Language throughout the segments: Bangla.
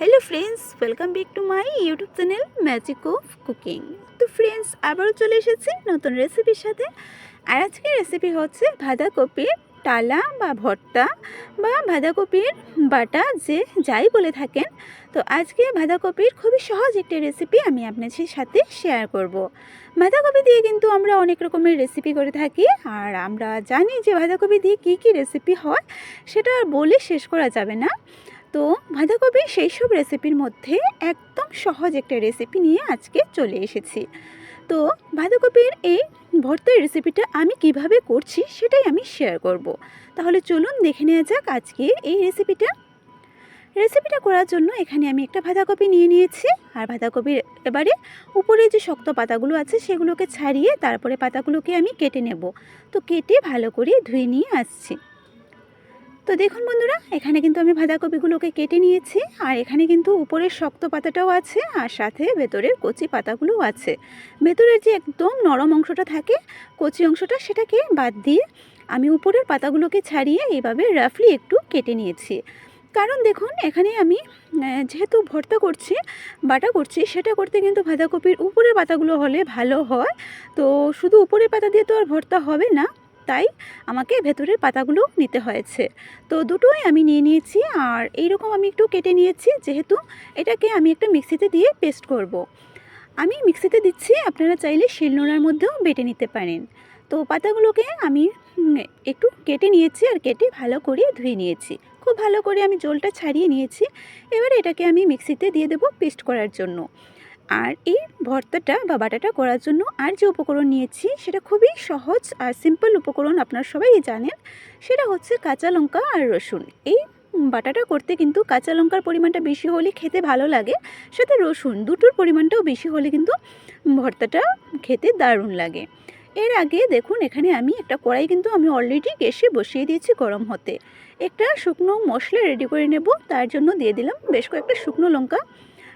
Hello friends welcome back to my YouTube channel magic of cooking তো ফ্রেন্ডস আবারও চলে এসেছি নতুন রেসিপির সাথে। আর আজকের রেসিপি হচ্ছে বাঁধাকপির টালা বা ভর্তা বা বাঁধাকপির বাটা, যে যাই বলে থাকেন। তো আজকে বাঁধাকপির খুবই সহজ একটি রেসিপি আমি আপনাদের সাথে শেয়ার করব। বাঁধাকপি দিয়ে কিন্তু আমরা অনেক রকমের রেসিপি করে থাকি। আর আমরা জানি যে বাঁধাকপি দিয়ে কী কী রেসিপি হয়, সেটা বলে শেষ করা যাবে না। তো বাঁধাকপি সেই সব রেসিপির মধ্যে একদম সহজ একটা রেসিপি নিয়ে আজকে চলে এসেছি। তো বাঁধাকপির এই ভর্তার রেসিপিটা আমি কীভাবে করছি সেটাই আমি শেয়ার করব। তাহলে চলুন দেখে নেওয়া যাক আজকে এই রেসিপিটা। রেসিপিটা করার জন্য এখানে আমি একটা বাঁধাকপি নিয়ে নিয়েছি আর বাঁধাকপির এবারে উপরে যে শক্ত পাতাগুলো আছে সেগুলোকে ছাড়িয়ে তারপরে পাতাগুলোকে আমি কেটে নেব। তো কেটে ভালো করে ধুয়ে নিয়ে আসছি। তো দেখুন বন্ধুরা, এখানে কিন্তু আমি বাঁধাকপিগুলোকে কেটে নিয়েছি, আর এখানে কিন্তু উপরের শক্ত পাতাটাও আছে, আর সাথে ভেতরের কচি পাতাগুলোও আছে। ভেতরের যে একদম নরম অংশটা থাকে, কচি অংশটা সেটাকে বাদ দিয়ে আমি উপরের পাতাগুলোকে ছাড়িয়ে এইভাবে রাফলি একটু কেটে নিয়েছি। কারণ দেখুন, এখানে আমি যেহেতু ভর্তা করছি, বাটা করছি, সেটা করতে কিন্তু বাঁধাকপির উপরের পাতাগুলো হলে ভালো হয়। তো শুধু উপরের পাতা দিয়ে তো আর ভর্তা হবে না তাই আমাকে ভেতরের পাতাগুলো নিতে হয়েছে। তো দুটোই আমি নিয়ে নিয়েছি আর এইরকম আমি একটু কেটে নিয়েছি যেহেতু এটাকে আমি একটা মিক্সিতে দিয়ে পেস্ট করব। আমি মিক্সিতে দিচ্ছি, আপনারা চাইলে শিলনোড়ার মধ্যেও বেটে নিতে পারেন। তো পাতাগুলোকে আমি একটু কেটে নিয়েছি আর কেটে ভালো করে ধুয়ে নিয়েছি। খুব ভালো করে আমি জলটা ছাড়িয়ে নিয়েছি। এবার এটাকে আমি মিক্সিতে দিয়ে দেবো পেস্ট করার জন্য। আর এই ভর্তাটা বা বাটাটা করার জন্য আর যে উপকরণ নিয়েছি, সেটা খুবই সহজ আর সিম্পল উপকরণ আপনারা সবাই জানেন, সেটা হচ্ছে কাঁচা লঙ্কা আর রসুন। এই বাটাটা করতে কিন্তু কাঁচা লঙ্কার পরিমাণটা বেশি হলে খেতে ভালো লাগে, সাথে রসুন দুটোর পরিমাণটাও বেশি হলে কিন্তু ভর্তাটা খেতে দারুণ লাগে। এর আগে দেখুন, এখানে আমি একটা কড়াই কিন্তু আমি অলরেডি গ্যাসে বসিয়ে দিয়েছি গরম হতে। একটা শুকনো মশলা রেডি করে নেব, তার জন্য দিয়ে দিলাম বেশ কয়েকটা শুকনো লঙ্কা।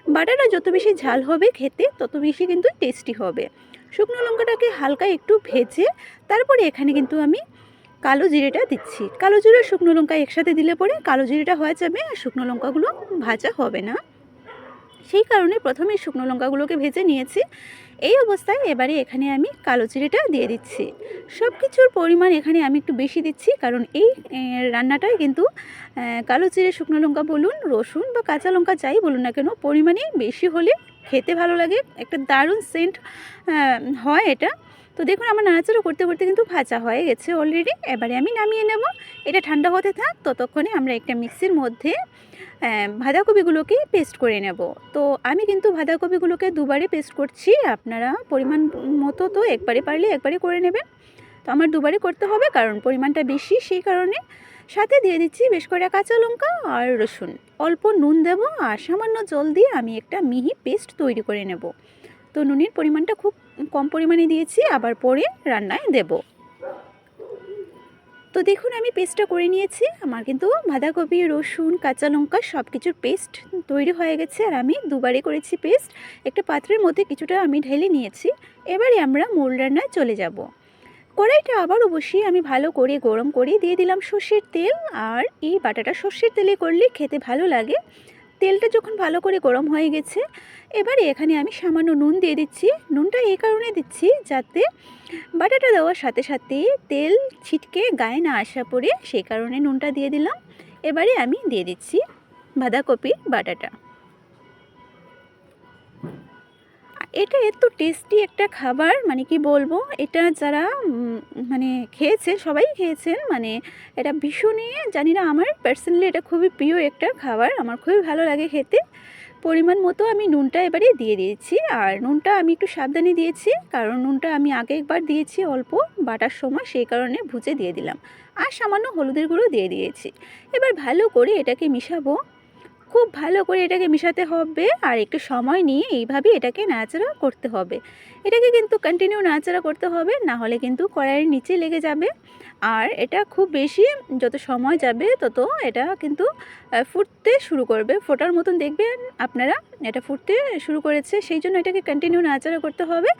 বাটাটা যত বেশি ঝাল হবে খেতে, তত বেশি কিন্তু টেস্টি হবে। শুকনো লঙ্কাটাকে হালকা একটু ভেজে, তারপরে এখানে কিন্তু আমি কালো জিরেটা দিচ্ছি। কালো জিরে শুকনো লঙ্কা একসাথে দিলে পরে কালো জিরেটা হয়ে যাবে আর শুকনো লঙ্কাগুলো ভাজা হবে না। সেই কারণে প্রথমে শুকনো লঙ্কাগুলোকে ভেজে নিয়েছি। এই অবস্থায় এবারে এখানে আমি কালো চিড়েটা দিয়ে দিচ্ছি। সব কিছুর পরিমাণ এখানে আমি একটু বেশি দিচ্ছি, কারণ এই রান্নাটায় কিন্তু কালো চিড়ে, শুকনো লঙ্কা বলুন, রসুন বা কাঁচা লঙ্কা যাই বলুন না কেন, পরিমাণে বেশি হলে খেতে ভালো লাগে। একটা দারুণ সেন্ট হয় এটা। তো দেখুন, আমার নাড়াচাড়া করতে করতে কিন্তু ভাজা হয়ে গেছে অলরেডি এবারে আমি নামিয়ে নেব। এটা ঠান্ডা হতে থাক, ততক্ষণে আমরা একটা মিক্সির মধ্যে বাঁধাকপিগুলোকে পেস্ট করে নেব। তো আমি কিন্তু বাঁধাকপিগুলোকে দুবারে পেস্ট করছি। আপনারা পরিমাণ মতো তো একবারে পারলে একবারে করে নেবেন। তো আমার দুবারে করতে হবে, কারণ পরিমাণটা বেশি, সেই কারণে। সাথে দিয়ে দিচ্ছি বেশ করে কাঁচা লঙ্কা আর রসুন। অল্প নুন দেব আর সামান্য জল দিয়ে আমি একটা মিহি পেস্ট তৈরি করে নেব। তো নুনের পরিমাণটা খুব কম পরিমাণে দিয়েছি, আবার পরে রান্নায় দেব। তো দেখুন, আমি পেস্টটা করে নিয়েছি। আমার কিন্তু বাঁধাকপি, রসুন, কাঁচা লঙ্কা সব কিছুর পেস্ট তৈরি হয়ে গেছে, আর আমি দুবারে করেছি পেস্ট। একটা পাত্রের মধ্যে কিছুটা আমি ঢেলে নিয়েছি। এবারে আমরা মূল রান্নায় চলে যাব। কড়াইটা আবারও বসিয়ে আমি ভালো করে গরম করে দিয়ে দিলাম সর্ষের তেল, আর এই বাটাটা সর্ষের তেলে করলে খেতে ভালো লাগে। তেলটা যখন ভালো করে গরম হয়ে গেছে, এবারে এখানে আমি সামান্য নুন দিয়ে দিচ্ছি। নুনটা এই কারণে দিচ্ছি যাতে বাটাটা দেওয়ার সাথে সাথে তেল ছিটকে গায়ে না আসা পড়ে, সেই কারণে নুনটা দিয়ে দিলাম। এবারে আমি দিয়ে দিচ্ছি বাঁধাকপির বাটাটা। এটা এত টেস্টি একটা খাবার মানে কি বলব? এটা যারা মানে খেয়েছে, সবাই খেয়েছেন মানে এটা ভীষণই, জানি না, আমার পার্সোনালি এটা খুবই প্রিয় একটা খাবার। আমার খুবই ভালো লাগে খেতে। পরিমাণ মতো আমি নুনটা এবারে দিয়ে দিয়েছি। আর নুনটা আমি একটু সাবধানে দিয়েছি, কারণ নুনটা আমি আগে একবার দিয়েছি অল্প, বাটার সময়, সেই কারণে ভুজে দিয়ে দিলাম। আর সামান্য হলুদের গুঁড়ো দিয়ে দিয়েছি। এবার ভালো করে এটাকে মিশাবো। খুব ভালো করে এটাকে মেশাতে হবে আর একটু সময় নিয়ে এইভাবে এটাকে নাড়াচাড়া করতে হবে। এটাকে কিন্তু কন্টিনিউ নাড়াচাড়া করতে হবে না হলে কিন্তু কড়াইয়ের নিচে লেগে যাবে। আর এটা খুব বেশি যত সময় যাবে তত এটা কিন্তু ফুটতে শুরু করবে। ফোটার মতন দেখবেন আপনারা এটা ফুটতে শুরু করেছে, সেই জন্য এটাকে কন্টিনিউ নাড়াচাড়া করতে হবে।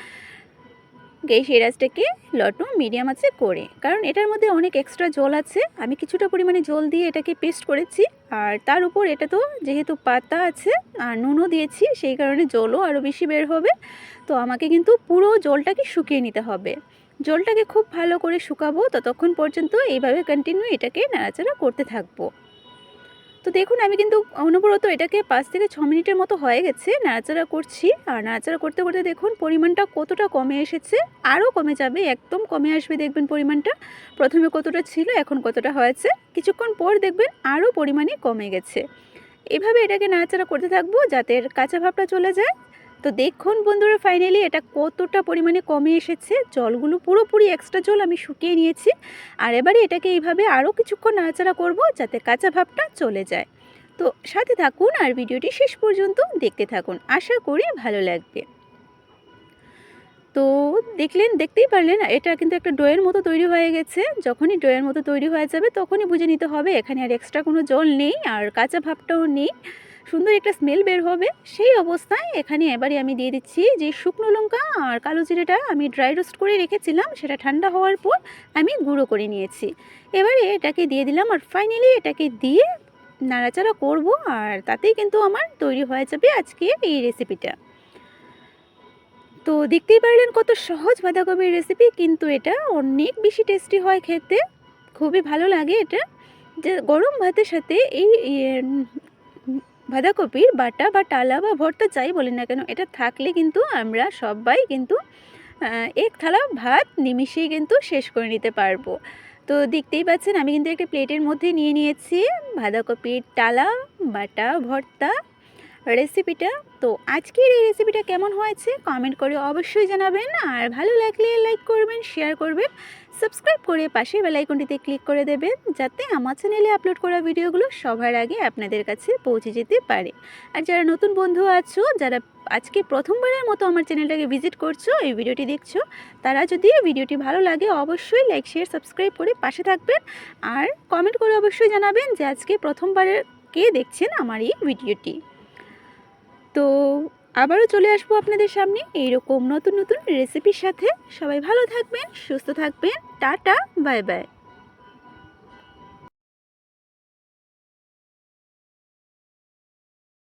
গ্যাস এরাজটাকে লটু মিডিয়াম আছে করে। কারণ এটার মধ্যে অনেক এক্সট্রা জল আছে। আমি কিছুটা পরিমাণে জল দিয়ে এটাকে পেস্ট করেছি। আর তার উপর এটা তো যেহেতু পাতা আছে আর নুনও দিয়েছি, সেই কারণে জলও আরও বেশি বের হবে। তো আমাকে কিন্তু পুরো জলটাকে শুকিয়ে নিতে হবে। জলটাকে খুব ভালো করে শুকাবো, ততক্ষণ পর্যন্ত এইভাবে কন্টিনিউ এটাকে নাড়াচাড়া করতে থাকব। তো দেখুন, আমি কিন্তু অনবরত এটাকে পাঁচ থেকে ছ মিনিটের মতো হয়ে গেছে। নাড়াচাড়া করছি। আর নাড়াচাড়া করতে করতে দেখুন, পরিমাণটা কতটা কমে এসেছে। আরও কমে যাবে, একদম কমে আসবে দেখবেন পরিমাণটা। প্রথমে কতটা ছিল, এখন কতটা হয়েছে। কিছুক্ষণ পর দেখবেন আরও পরিমাণে কমে গেছে। এভাবে এটাকে নাড়াচাড়া করতে থাকব যাতে কাঁচা ভাবটা চলে যায়। তো দেখুন বন্ধুরা ফাইনালি এটা কতটা পরিমাণে কমে এসেছে। জলগুলো পুরোপুরি এক্সট্রা জল আমি শুকিয়ে নিয়েছি। আর এবারে এটাকে এইভাবে আরও কিছুক্ষণ নাড়াচাড়া করব যাতে কাঁচা ভাবটা চলে যায়। তো সাথে থাকুন আর ভিডিওটি শেষ পর্যন্ত দেখতে থাকুন। আশা করি ভালো লাগবে। তো দেখলেন, দেখতেই পারলেন, এটা কিন্তু একটা ডোয়ের মতো তৈরি হয়ে গেছে। যখনই ডোয়ের মতো তৈরি হয়ে যাবে তখনই বুঝে নিতে হবে, এখানে আর এক্সট্রা কোনো জল নেই আর কাঁচা ভাবটাও নেই। সুন্দর একটা স্মেল বের হবে। সেই অবস্থায় এখানে এবারে আমি দিয়ে দিচ্ছি যে শুকনো লঙ্কা আর কালো জিরেটা আমি ড্রাই রোস্ট করে রেখেছিলাম, সেটা ঠান্ডা হওয়ার পর আমি গুঁড়ো করে নিয়েছি। এবারে এটাকে দিয়ে দিলাম আর ফাইনালি এটাকে দিয়ে নাড়াচাড়া করব আর তাতেই কিন্তু আমার তৈরি হয়ে যাবে আজকে এই রেসিপিটা তো দেখতেই পারলেন কত সহজ বাঁধাকপির রেসিপি কিন্তু এটা অনেক বেশি টেস্টি হয় খেতে। খুবই ভালো লাগে এটা। যে গরম ভাতের সাথে এই বাঁধাকপির বাটা বা টালা বা ভর্তা চাই বলি না কেন, এটা থাকলে কিন্তু আমরা সবাই কিন্তু এক থালা ভাত নিমিশেই কিন্তু শেষ করে নিতে পারব। তো দেখতেই পাচ্ছেন, আমি কিন্তু একটা প্লেটের মধ্যে নিয়ে নিয়েছি বাঁধাকপির টালা, বাটা, ভর্তা। রেসিপিটা তো আজকের এই রেসিপিটা কেমন হয়েছে কমেন্ট করে অবশ্যই জানাবেন। আর ভালো লাগলে লাইক করবেন শেয়ার করবেন সাবস্ক্রাইব করে পাশে বেলাইকনটিতে ক্লিক করে দেবেন, যাতে আমার চ্যানেলে আপলোড করা ভিডিওগুলো সবার আগে আপনাদের কাছে পৌঁছে যেতে পারে। আর যারা নতুন বন্ধু আছো, যারা আজকে প্রথমবারের মতো আমার চ্যানেলটাকে ভিজিট করছ, এই ভিডিওটি দেখছ, তারা যদি ভিডিওটি ভালো লাগে অবশ্যই লাইক শেয়ার সাবস্ক্রাইব করে পাশে থাকবেন। আর কমেন্ট করে অবশ্যই জানাবেন যে আজকে প্রথমবারের কে দেখছেন আমার এই ভিডিওটি তো আবারও চলে আসব আপনাদের সামনে এইরকম নতুন নতুন রেসিপির সাথে। সবাই ভালো থাকবেন, সুস্থ থাকবেন। Tata, bye bye.